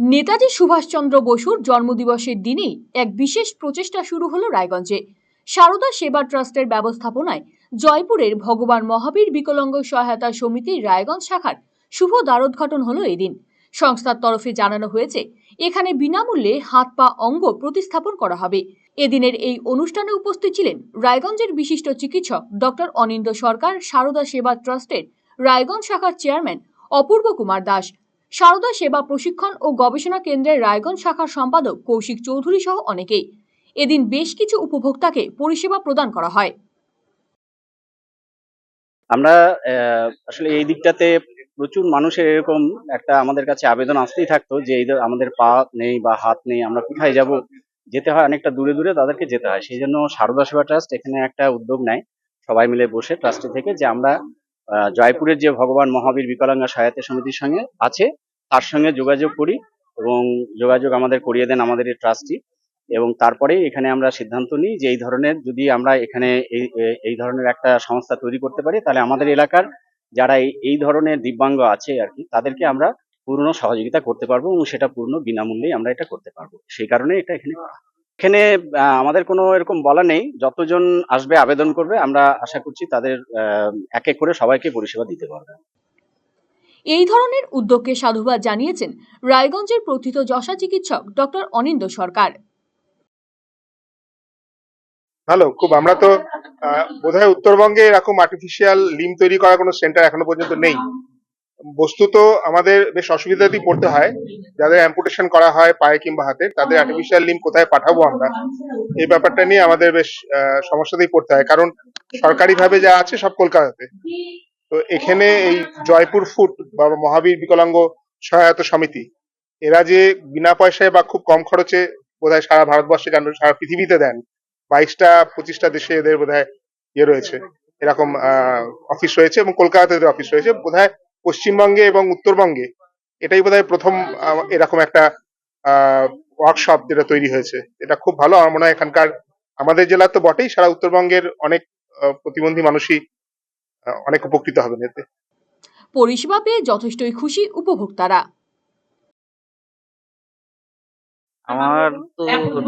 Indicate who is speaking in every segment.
Speaker 1: নেতাজি সুভাষচন্দ্র বসুর জন্মদিবসের দিনেই এক বিশেষ প্রচেষ্টা শুরু হলো রায়গঞ্জে। সারদা সেবা ট্রাস্টের ব্যবস্থাপনায় জয়পুরের ভগবান মহাবীর বিকলাঙ্গ সহায়তা সমিতির রায়গঞ্জ শাখার শুভ দ্বারোদ্ঘাটন হলো এদিন। সংস্থার তরফে জানানো হয়েছে, এখানে বিনামূল্যে হাত পা অঙ্গ প্রতিস্থাপন করা হবে। এদিনের এই অনুষ্ঠানে উপস্থিত ছিলেন রায়গঞ্জের বিশিষ্ট চিকিৎসক ডক্টর অনিন্দ সরকার, সারদা সেবা ট্রাস্টের রায়গঞ্জ শাখার চেয়ারম্যান অপূর্ব কুমার দাস সারদা সেবা প্রশিক্ষণ ও গবেষণা কেন্দ্রের রায়গঞ্জ শাখার সম্পাদক কৌশিক চৌধুরী সহ অনেকেই। এদিন বেশ কিছু উপভোক্তাকে পরিষেবা প্রদান করা হয়।
Speaker 2: আমরা আসলে এই দিকটাতে প্রচুর মানুষের এরকম একটা আমাদের কাছে আবেদন আসতেই থাকতো যে এই আমাদের পা নেই বা হাত নেই, আমরা কোথায় যাব? যেতে হয় অনেকটা দূরে দূরে তাদেরকে যেতে হয়। সেই জন্য সারদা সেবা ট্রাস্ট এখানে একটা উদ্যোগ নেয়। সবাই মিলে বসে ট্রাস্টে থেকে যে আমরা জয়পুরের যে ভগবান মহাবীর বিকলাঙ্গা সহায়তা সমিতির সঙ্গে আছে, তার সঙ্গে যোগাযোগ করি এবং যোগাযোগ আমাদের করিয়ে দেন আমাদের এই ট্রাস্টি এবং তারপরে এখানে আমরা সিদ্ধান্ত নিই যে এই ধরনের যদি আমরা এখানে এই ধরনের একটা সংস্থা তৈরি করতে পারি, তাহলে আমাদের এলাকার যারা এই ধরনের দিব্যাঙ্গ আছে আর কি, তাদেরকে আমরা পূর্ণ সহযোগিতা করতে পারব এবং সেটা পূর্ণ বিনামূল্যেই আমরা এটা করতে পারব সেই কারণে এটা এখানে করা। এখানে আহ, আমাদের কোনো এরকম বলা নেই। যতজন আসবে আবেদন করবে আমরা আশা করছি তাদের আহ, এক এক করে সবাইকে পরিষেবা দিতে পারবে।
Speaker 1: এই ধরনের উদ্যোগকে সাধুবাদ জানিয়েছেন রায়গঞ্জের প্রথিত যশা চিকিৎসক ডক্টর অনিন্দ সরকার।
Speaker 3: ভালো খুব আমরা তো আহ, বোধহয় উত্তরবঙ্গে এরকম আর্টিফিশিয়াল লিম তৈরি করার কোনো সেন্টার এখনও পর্যন্ত নেই। বস্তুত আমাদের বেশ অসুবিধাতেই পড়তে হয়। যাদের অ্যাম্পুটেশন করা হয় পায়ে কিংবা হাতে, তাদের আর্টিফিশিয়াল লিম কোথায় পাঠাবো আমরা? এই ব্যাপারটা নিয়ে আমাদের বেশ সমস্যাতেই পড়তে হয়। কারণ সরকারিভাবে যা আছে সব কলকাতাতে। তো এখানে এই জয়পুর ফুট বা মহাবীর বিকলাঙ্গ সহায়তা সমিতি, এরা যে বিনা পয়সায় বা খুব কম খরচে বোধহয় সারা ভারতবর্ষে কেন সারা পৃথিবীতে দেন, বাইশটা, পঁচিশটা দেশে এদের বোধহয় ইয়ে রয়েছে। এরকম অফিস রয়েছে এবং কলকাতাতে অফিস রয়েছে। বোধহয় পশ্চিমবঙ্গে এবং উত্তরবঙ্গে এটাই বোধহয় প্রথম এরকম একটা আহ ওয়ার্কশপ যেটা তৈরি হয়েছে। এটা খুব ভালো আমার মনে হয় এখানকার আমাদের জেলা তো বটেই সারা উত্তরবঙ্গের অনেক আহ, প্রতিবন্ধী মানুষই আহ, অনেক উপকৃত হবেন এতে।
Speaker 1: পরিষেবা পেয়ে যথেষ্টই খুশি উপভোক্তারা।
Speaker 4: আমার তো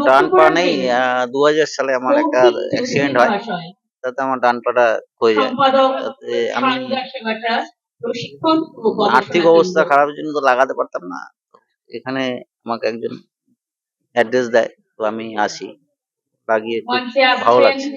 Speaker 4: ডান পা নেই দু হাজার সালে আমার একটা অ্যাক্সিডেন্ট হয় তাতে আমার ডান পাটা হয়ে যায়। তাতে আমি আর্থিক অবস্থা খারাপের জন্য তো লাগাতে পারতাম না। এখানে আমাকে একজন অ্যাড্রেস দেয় তো আমি আসি। লাগিয়ে ভালো লাগছে।